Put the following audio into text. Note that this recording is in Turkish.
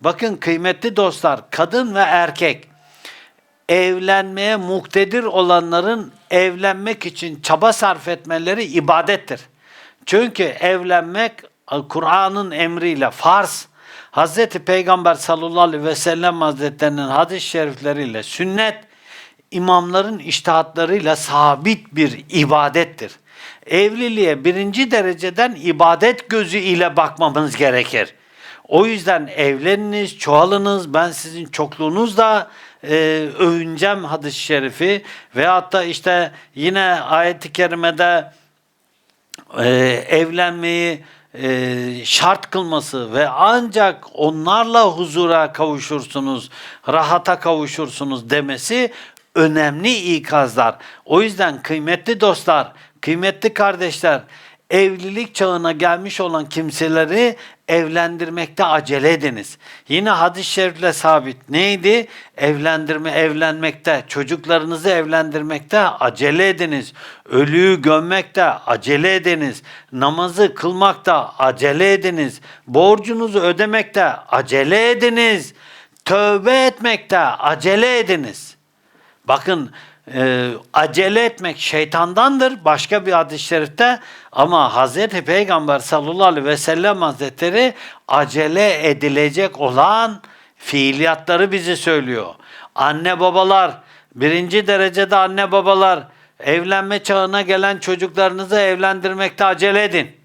Bakın kıymetli dostlar, kadın ve erkek evlenmeye muktedir olanların evlenmek için çaba sarf etmeleri ibadettir. Çünkü evlenmek Kur'an'ın emriyle farz. Hazreti Peygamber sallallahu aleyhi ve sellem hazretlerinin hadis-i şerifleriyle sünnet imamların iştihatlarıyla sabit bir ibadettir. Evliliğe birinci dereceden ibadet gözü ile bakmamız gerekir. O yüzden evleniniz, çoğalınız. Ben sizin çokluğunuzla e, övüneceğim hadis-i şerifi. Veyahut da işte yine ayet-i kerimede e, evlenmeyi e, şart kılması ve ancak onlarla huzura kavuşursunuz, rahata kavuşursunuz demesi önemli ikazlar. O yüzden kıymetli dostlar, kıymetli kardeşler, evlilik çağına gelmiş olan kimseleri evlendirmekte acele ediniz. Yine hadis-i şerifle sabit. Neydi? Evlendirme, evlenmekte, çocuklarınızı evlendirmekte acele ediniz. Ölüyü gömmekte acele ediniz. Namazı kılmakta acele ediniz. Borcunuzu ödemekte acele ediniz. Tövbe etmekte acele ediniz. Bakın e, acele etmek şeytandandır başka bir hadis-i şerifte ama Hazreti Peygamber sallallahu aleyhi ve sellem hazretleri acele edilecek olan fiiliyatları bizi söylüyor. Anne babalar birinci derecede anne babalar evlenme çağına gelen çocuklarınızı evlendirmekte acele edin.